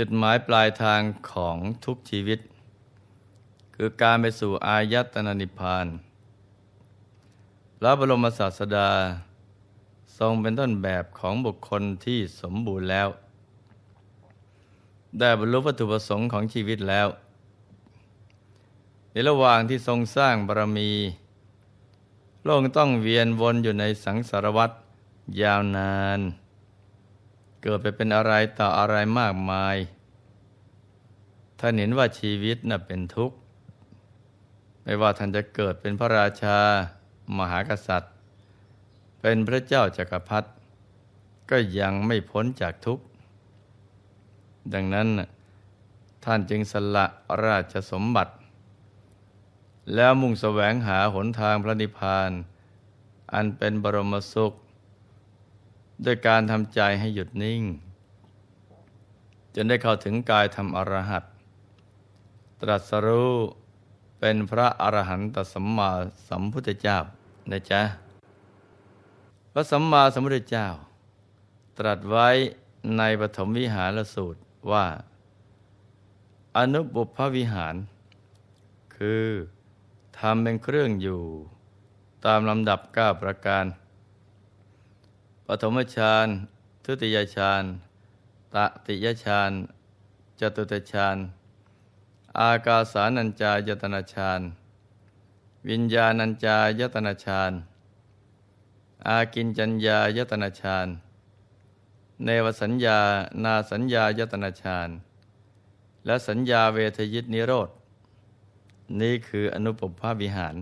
จุดหมายปลายทางของทุกชีวิต คือการไปสู่อายตนะนิพพานพระบรมศาสดา ทรงเป็นต้นแบบของบุคคลที่สมบูรณ์แล้ว ได้บรรลุวัตถุประสงค์ของชีวิตแล้ว ในระหว่างที่ทรงสร้างบารมีโลกต้องเวียนวนอยู่ในสังสารวัฏยาวนาน เกิดไปเป็นอะไรต่ออะไรมากมาย ท่านเห็นว่าชีวิตน่ะเป็นทุกข์ ไม่ว่าท่านจะเกิดเป็นพระราชา มหากษัตริย์ เป็นพระเจ้าจากักรพรรดิก็ยังไม่พ้นจากทุกข์ ดังนั้นท่านจึงสละราชสมบัติ แล้วมุ่งแสวงหาหนทางพระนิพพาน อันเป็นบรมสุข โดยการทำใจให้หยุดนิ่ง จนได้เข้าถึงกายธรรมอรหัตตรัสรู้เป็นพระอรหันตสัมมาสัมพุทธเจ้านะจ๊ะ พระสัมมาสัมพุทธเจ้า ตรัสไว้ในปฐมวิหารสูตรว่า อนุบุพวิหาร คือทำเป็นเครื่องอยู่ ตามลำดับก้าประการ ปฐมฌานทุติยฌานตติยฌานจตุตฌานอากาสานัญจายตนะฌานวิญญาณัญจายตนะฌานอากินจัญญายตนะฌานเนวสัญญานาสัญญายตนะฌานและสัญญาเวทยิตนิโรธนี่คืออนุปภาวิหาร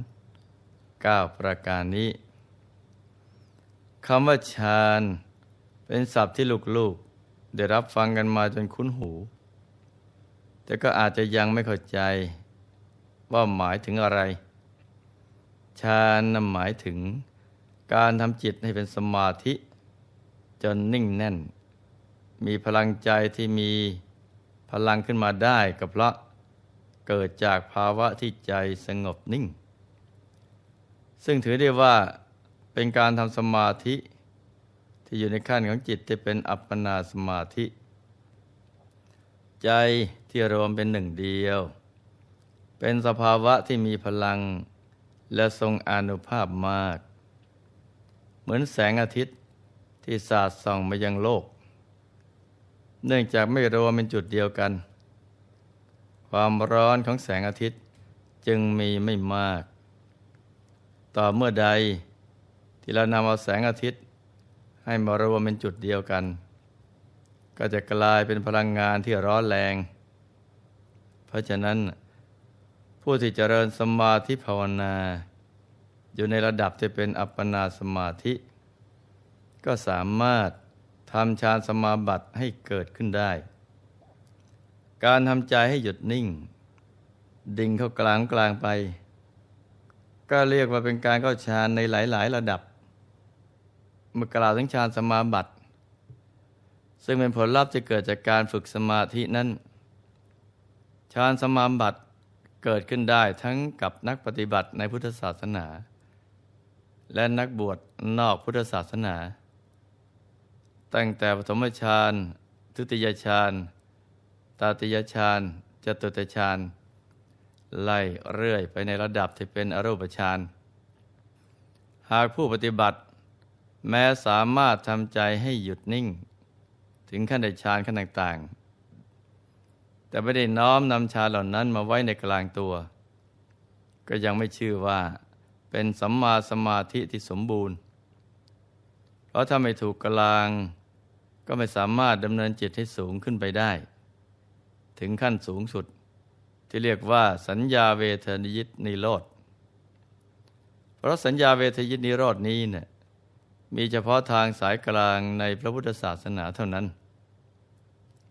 9 ประการนี้ คำว่าฌานเป็นศัพท์ที่ลูกๆ ได้รับฟังกันมาจนคุ้นหู แต่ก็อาจจะยังไม่เข้าใจว่าหมายถึงอะไร ฌานนหมายถึงการทำจิตให้เป็นสมาธิ จนนิ่งแน่น มีพลังใจที่มีพลังขึ้นมาได้ก็เพราะเกิดจากภาวะที่ใจสงบนิ่ง ซึ่งถือได้ว่า เป็นการทำสมาธิ ที่อยู่ในขั้นของจิตที่เป็นอัปปนาสมาธิ ใจที่รวมเป็นหนึ่งเดียว เป็นสภาวะที่มีพลังและทรงอนุภาพมาก เหมือนแสงอาทิตย์ที่สาดส่องมายังโลก เนื่องจากไม่รวมเป็นจุดเดียวกัน ความร้อนของแสงอาทิตย์จึงมีไม่มาก ต่อเมื่อใด ที่เรานำเอาแสงอาทิตย์ ให้มารวมเป็นจุดเดียวกัน ก็จะกลายเป็นพลังงานที่ร้อนแรง เพราะฉะนั้นผู้ที่เจริญสมาธิภาวนา อยู่ในระดับที่เป็นอัปปนาสมาธิ ก็สามารถทำฌานสมาบัติให้เกิดขึ้นได้ การทำใจให้หยุดนิ่ง ดิ่งเข้ากลางกลางไป ก็เรียกว่าเป็นการเข้าฌานในหลาย ๆ ระดับ เมื่อกล่าวถึงฌานสมาบัติ ซึ่งเป็นผลลัพธ์จะเกิดจากการฝึกสมาธินั้นฌานสมาบัติเกิดขึ้นได้ทั้งกับนักปฏิบัติในพุทธศาสนา และนักบวชนอกพุทธศาสนา ตั้งแต่ปฐมฌานทุติยฌานตาติยฌานจตุตฌานไล่เรื่อยไปในระดับที่เป็นอรูปฌานหากผู้ปฏิบัติ แม้สามารถทำใจให้หยุดนิ่ง ถึงขั้นในฌานขั้นต่างๆ แต่ไม่ได้น้อมนำฌานเหล่านั้นมาไว้ในกลางตัว ก็ยังไม่ชื่อว่าเป็นสัมมาสมาธิที่สมบูรณ์ เพราะถ้าไม่ถูกกลาง ก็ไม่สามารถดำเนินจิตให้สูงขึ้นไปได้ ถึงขั้นสูงสุดที่เรียกว่าสัญญาเวทนิยิตนิโรธ เพราะสัญญาเวทยิตนิโรธนี้เนี่ย มีเฉพาะทางสายกลางในพระพุทธศาสนาเท่านั้น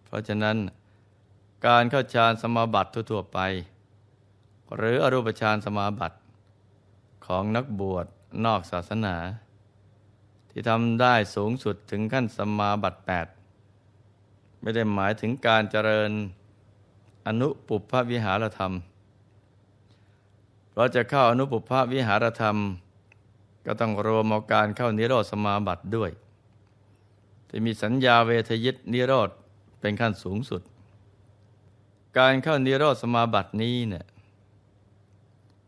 เพราะฉะนั้นการเข้าฌานสมาบัติทั่วๆไป หรืออรูปฌานสมาบัติ ของนักบวชนอกศาสนา ที่ทำได้สูงสุดถึงขั้นสมาบัติ 8 ไม่ได้หมายถึงการเจริญอนุปุพพวิหารธรรม เราจะเข้าอนุปุพพวิหารธรรม ก็ต้องรวมเอาการเข้านิโรธสมาบัติด้วยที่มีสัญญาเวทยิตนิโรธเป็นขั้นสูงสุด การเข้านิโรธสมาบัตินี้เนี่ย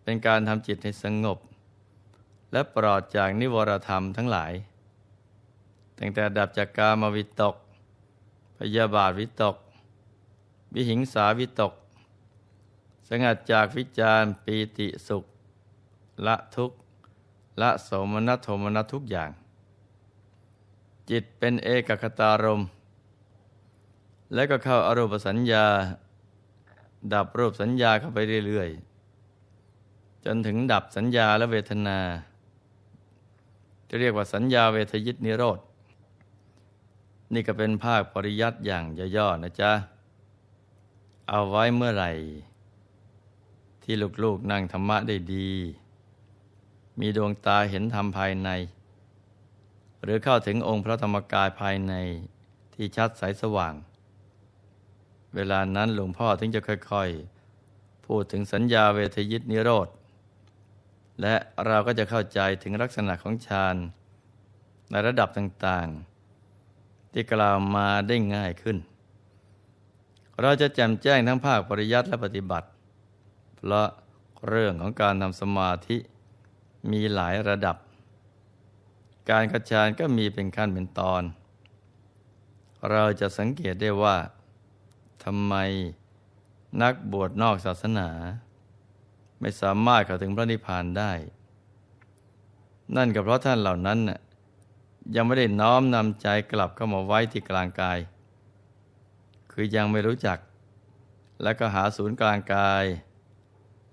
เป็นการทำจิตให้สงบ และปลอดจากนิวรธรรมทั้งหลาย ตั้งแต่ดับจากกามวิตก พยาบาทวิตก วิหิงสาวิตก สงัดจากวิจารปีติสุข ละทุกข์ ละโสมนัสโทมนัสทุกอย่าง จิตเป็นเอกคตารมณ์และก็เข้าอารูปสัญญา ดับรูปสัญญาเข้าไปเรื่อยๆ จนถึงดับสัญญาและเวทนา จะเรียกว่าสัญญาเวทยิตนิโรธนี่ก็เป็นภาคปริยัติอย่างย่อๆนะจ๊ะ เอาไว้เมื่อไหร่ ที่ลูกๆนั่งธรรมะได้ดี มีดวงตาเห็นธรรมภายใน หรือเข้าถึงองค์พระธรรมกายภายในที่ชัดใสสว่าง เวลานั้นหลวงพ่อถึงจะค่อยๆ พูดถึงสัญญาเวทยิตนิโรธ และเราก็จะเข้าใจถึงลักษณะของฌานในระดับต่างๆ ที่กล่าวมาได้ง่ายขึ้น เราจะแจ่มแจ้งทั้งภาคปริยัติและปฏิบัติ เพราะเรื่องของการทำสมาธิ มีหลายระดับ การกระชานก็มีเป็นขั้นเป็นตอน เราจะสังเกตได้ว่าทำไมนักบวชนอกศาสนา ไม่สามารถเข้าถึงพระนิพพานได้ นั่นก็เพราะท่านเหล่านั้นน่ะยังไม่ได้น้อมนำใจกลับเข้ามาไว้ที่กลางกาย คือยังไม่รู้จัก และก็หาศูนย์กลางกาย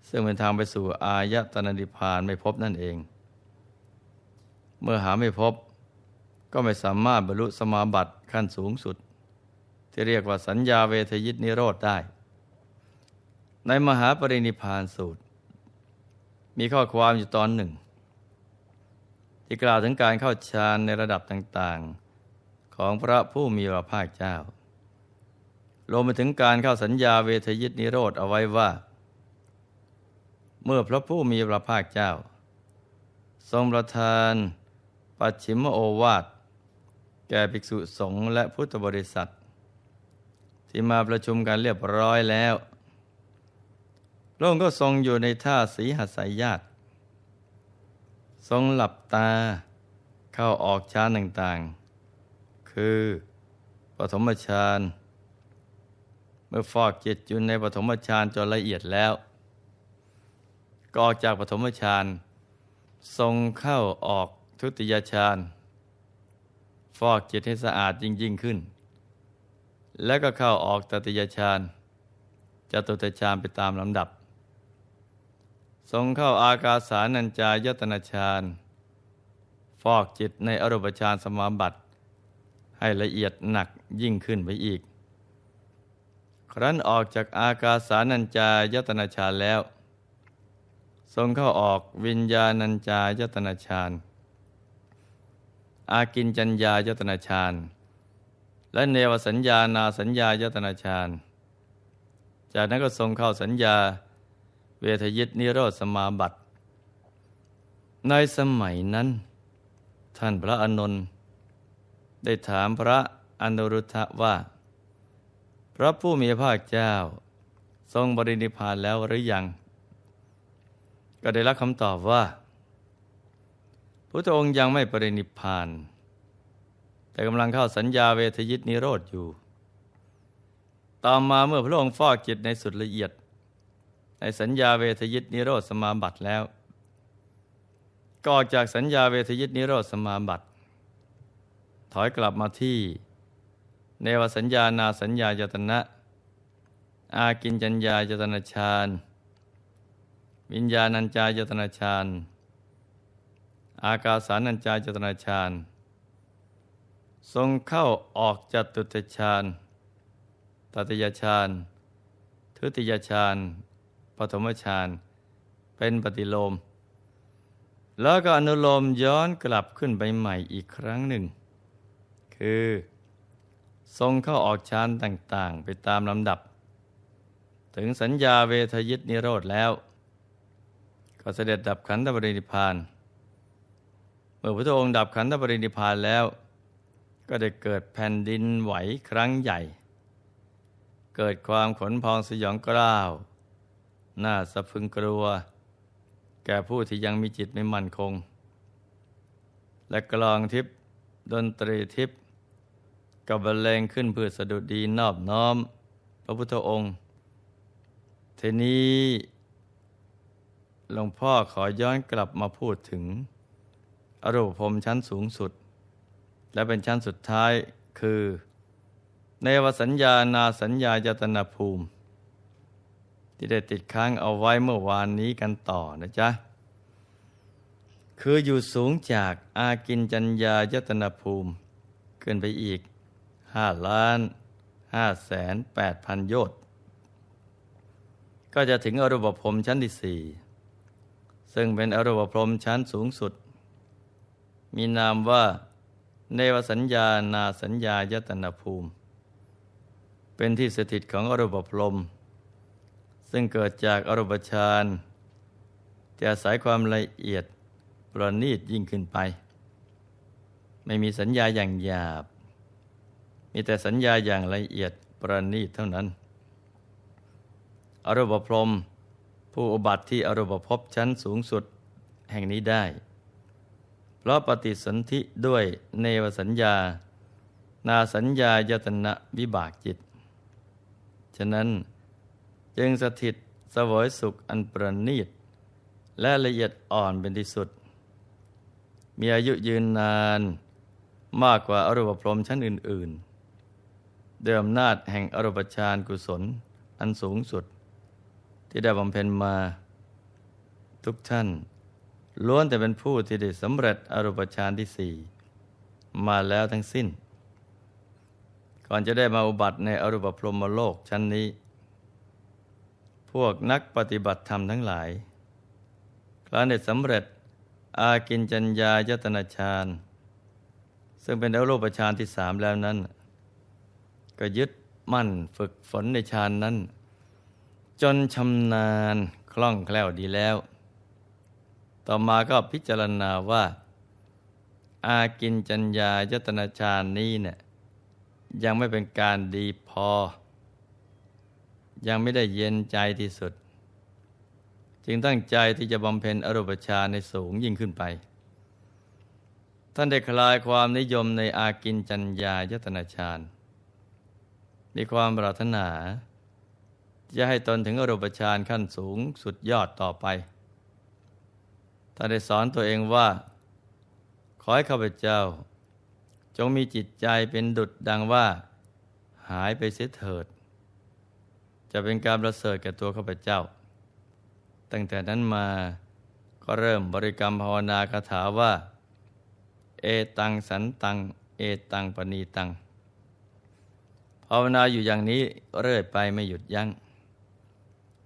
ซึ่งเป็นทางไปสู่อายตนะนิพพานไม่พบนั่นเอง เมื่อหาไม่พบก็ไม่สามารถบรรลุสมาบัติขั้นสูงสุด ที่เรียกว่าสัญญาเวทยิตนิโรธได้ ในมหาปรินิพานสูตร มีข้อความอยู่ตอนหนึ่ง ที่กล่าวถึงการเข้าฌานในระดับต่างๆ ของพระผู้มีพระภาคเจ้ารวมไปถึงการเข้าสัญญาเวทยิตนิโรธเอาไว้ว่า เมื่อพระผู้มีพระภาคเจ้า ทรงประทานปัจฉิมโอวาท แก่ภิกษุสงฆ์และพุทธบริษัท ที่มาประชุมกันเรียบร้อยแล้วพระองค์ก็ทรงอยู่ในท่าสีหัสายญาติ ทรงหลับตาเข้าออกฌานต่างๆ คือปฐมฌานเมื่อฟอกจิตอยู่ในปฐมฌานจนละเอียดแล้ว ก็ออกจากปฐมฌานทรงเข้าออกทุติยฌานฟอกจิตให้สะอาดยิ่งยิ่งขึ้น แล้วก็เข้าออกตติยฌานจตุตฌานไปตามลำดับ ทรงเข้าอากาสานัญจายตนะฌานฟอกจิตในอรูปฌานสมาบัติ ให้ละเอียดหนักยิ่งขึ้นไปอีก ครั้นออกจากอากาสานัญจายตนะฌานแล้ว ทรงเข้าออกวิญญาณัญจายตนะฌานอากินจัญญายตนะฌานและเนวสัญญานาสัญญายตนะฌานจากนั้นก็ทรงเข้าสัญญาเวทยิตนิโรธสมาบัติในสมัยนั้น ท่านพระอนนท์ได้ถามพระอนุรุทธะว่า พระผู้มีพระเจ้า ทรงบรินิพพานแล้วหรือยัง ก็ได้รับคำตอบว่าพระองค์ยังไม่ปรินิพพาน แต่กำลังเข้าสัญญาเวทยิตนิโรธอยู่ ต่อมาเมื่อพระองค์ฟอกจิตในสุดละเอียด ในสัญญาเวทยิตนิโรธสมาบัติแล้ว ก็ออกจากสัญญาเวทยิตนิโรธสมาบัติ ถอยกลับมาที่ เนวสัญญานาสัญญายตนะ อากินจัญญายตนะฌาน วิญญาณัญจายตนะฌานอากาสานัญจายตนะฌานทรงเข้าออกจตุตฌานตติยฌานทุติยฌานปฐมฌานเป็นปฏิโลม แล้วก็อนุโลมย้อนกลับขึ้นไปใหม่อีกครั้งหนึ่ง คือทรงเข้าออกฌานต่างๆ ไปตามลำดับ ถึงสัญญาเวทยิตนิโรธแล้ว ก็เสด็จดับขันธปรินิพาน เมื่อพระองค์ดับขันธปรินิพานแล้ว ก็ได้เกิดแผ่นดินไหวครั้งใหญ่ เกิดความขนพองสยองกล้าว น่าสะพึงกลัว แก่ผู้ที่ยังมีจิตไม่มั่นคง และกลองทิพย์ดนตรีทิพย์กับบรรเลงขึ้นเพื่อสะดุดดีนอบน้อม พระพุทธองค์ ทีนี้ หลวงพ่อขอย้อนกลับมาพูดถึง อรูปภพชั้นสูงสุด และเป็นชั้นสุดท้ายคือ ในวสัญญานาสัญญายตนาภูมิ ที่ได้ติดค้างเอาไว้เมื่อวานนี้กันต่อนะจ๊ะ คืออยู่สูงจากอากินจัญญายตนาภูมิ ขึ้นไปอีกห้าล้านห้าแสนแปดพันโยชน์ก็จะถึงอรูปภพชั้นที่สี่ ซึ่งเป็นอรูปพรหมชั้นสูงสุด มีนามว่า เนวสัญญานาสัญญายตนาภูมิ เป็นที่สถิตของอรูปพรหมซึ่งเกิดจากอรูปฌานจะอายความละเอียดประณีตยิ่งขึ้นไป ไม่มีสัญญาอย่างหยาบ มีแต่สัญญาอย่างละเอียดประณีตเท่านั้น อรูปพรหม ผู้อบัติที่อรูปภพชั้นสูงสุดแห่งนี้ได้ เพราะปฏิสนธิด้วยเนวสัญญา นาสัญญายตนะวิบากจิต ฉะนั้นจึงสถิตสวยสุขอันประณีต และละเอียดอ่อนเป็นที่สุด มีอายุยืนนานมากกว่าอรูปพรหมชั้นอื่น ๆ เดิมนาจแห่งอรูปฌานกุศลอันสูงสุด ที่ได้บำเพ็ญมาทุกท่าน ล้วนแต่เป็นผู้ที่ได้สำเร็จอรูปฌานที่สี่มาแล้วทั้งสิ้น ก่อนจะได้มาอุบัติในอรูปพรหมโลกชั้นนี้ พวกนักปฏิบัติธรรมทั้งหลายครั้นได้สำเร็จอากินจัญญายตนาฌานซึ่งเป็นอรูปฌานที่สามแล้วนั้น ก็ยึดมั่นฝึกฝนในฌานนั้น จนชำนาญคล่องแคล่วดีแล้ว ต่อมาก็พิจารณาว่า อากินจัญญายตนาฌานนี้เนี่ยยังไม่เป็นการดีพอ ยังไม่ได้เย็นใจที่สุด จึงตั้งใจที่จะบำเพ็ญอรูปฌานในสูงยิ่งขึ้นไป ท่านได้คลายความนิยมในอากินจัญญายตนาฌานมีความปรารถนา จะให้ตนถึงอรูปฌานขั้นสูงสุดยอดต่อไปท่านได้สอนตัวเองว่า ขอให้ข้าพเจ้า จงมีจิตใจเป็นดุจดังว่า หายไปเสียเถิด จะเป็นการประเสริฐแก่ตัวข้าพเจ้า ตั้งแต่นั้นมาก็เริ่มบริกรรมภาวนาคาถาว่า เอตังสันตัง เอตังปณีตัง ภาวนาอยู่อย่างนี้เรื่อยไปไม่หยุดยัง้ง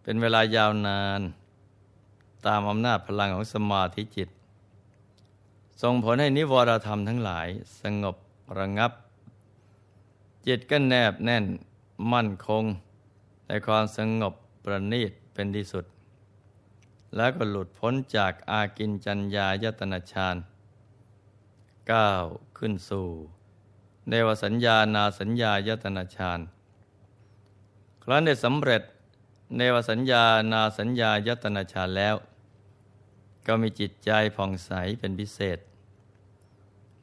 เป็นเวลายาวนาน ตามอำนาจพลังของสมาธิจิต ส่งผลให้นิวรธรรมทั้งหลายสงบระงับ จิตก็แนบแน่นมั่นคง ในความสงบประณีตเป็นที่สุด แล้วก็หลุดพ้นจากอากินจัญญายตนาฌานก้าวขึ้นสู่เนวสัญญานาสัญญายตนาฌานครั้นได้สำเร็จ เนวสัญญานาสัญญายตนาชาแล้ว ก็มีจิตใจผ่องใสเป็นพิเศษ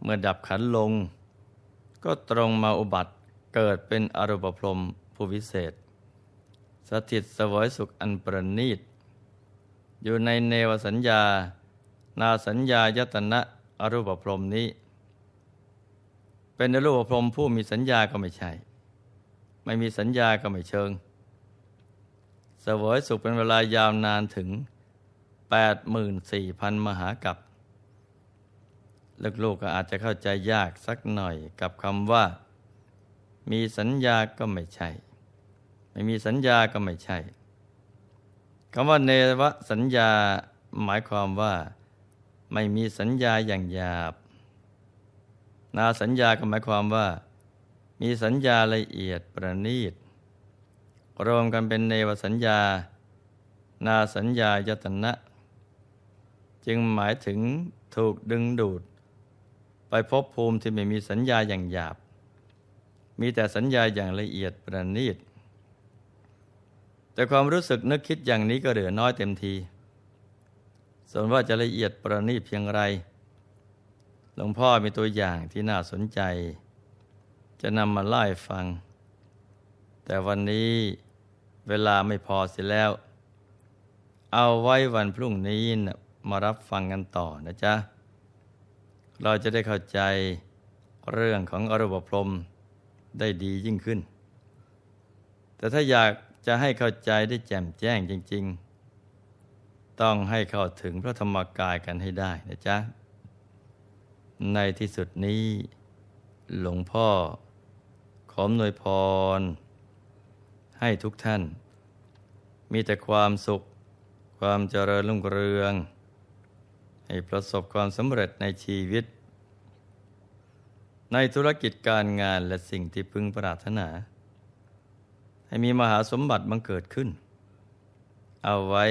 เมื่อดับขันลง ก็ตรงมาอุบัติเกิดเป็นอรูปพรมผู้วิเศษ สถิตสวยสุขอันประณีต อยู่ในเนวสัญญา นาสัญญายตนะอรูปพรมนี้ เป็นอรูปพรมผู้มีสัญญาก็ไม่ใช่ ไม่มีสัญญาก็ไม่เชิง สวยสุขเป็นเวลายาวนานถึง 84,000 มหากับลูกๆก็อาจจะเข้าใจยากสักหน่อยกับคำว่า มีสัญญาก็ไม่ใช่ ไม่มีสัญญาก็ไม่ใช่คำว่าเนวสัญญาหมายความว่า ไม่มีสัญญาอย่างหยาบ นาสัญญาก็หมายความว่า มีสัญญาละเอียดประณีต รวมกันเป็นเนวสัญญา นาสัญญายตนะ จึงหมายถึงถูกดึงดูด ไปพบภูมิที่ไม่มีสัญญาอย่างหยาบ มีแต่สัญญาอย่างละเอียดประณีต แต่ความรู้สึกนึกคิดอย่างนี้ก็เหลือน้อยเต็มที ส่วนว่าจะละเอียดประณีตเพียงไร หลวงพ่อมีตัวอย่างที่น่าสนใจ จะนำมาเล่ฟังแต่วันนี้ เวลาไม่พอเสียแล้ว เอาไว้วันพรุ่งนี้นะมารับฟังกันต่อนะจ๊ะ เราจะได้เข้าใจเรื่องของอรูปพรมได้ดียิ่งขึ้น แต่ถ้าอยากจะให้เข้าใจได้แจ่มแจ้งจริง ๆ ต้องให้เข้าถึงพระธรรมกายกันให้ได้นะจ๊ะ ในที่สุดนี้หลวงพ่อขออำนวยพร ให้ทุกท่าน มีแต่ความสุข ความเจริญรุ่งเรือง ให้ประสบความสำเร็จในชีวิต ในธุรกิจการงานและสิ่งที่พึงปรารถนา ให้มีมหาสมบัติบังเกิดขึ้น เอาไว้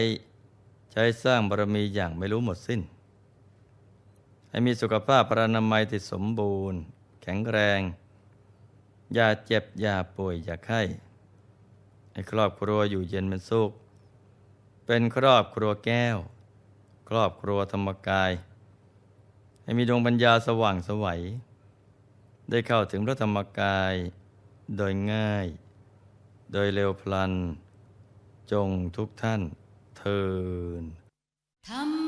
ใช้สร้างบารมีอย่างไม่รู้หมดสิ้น ให้มีสุขภาพปรานามัยที่สมบูรณ์ แข็งแรง อย่าเจ็บ อย่าป่วย อย่าไข้ ให้ครอบครัวอยู่เย็นเป็นสุข เป็นครอบครัวแก้ว ครอบครัวธรรมกาย ให้มีดวงปัญญาสว่างสวัย ได้เข้าถึงพระธรรมกายโดยง่าย โดยเร็วพลัน จงทุกท่านเทินธรรม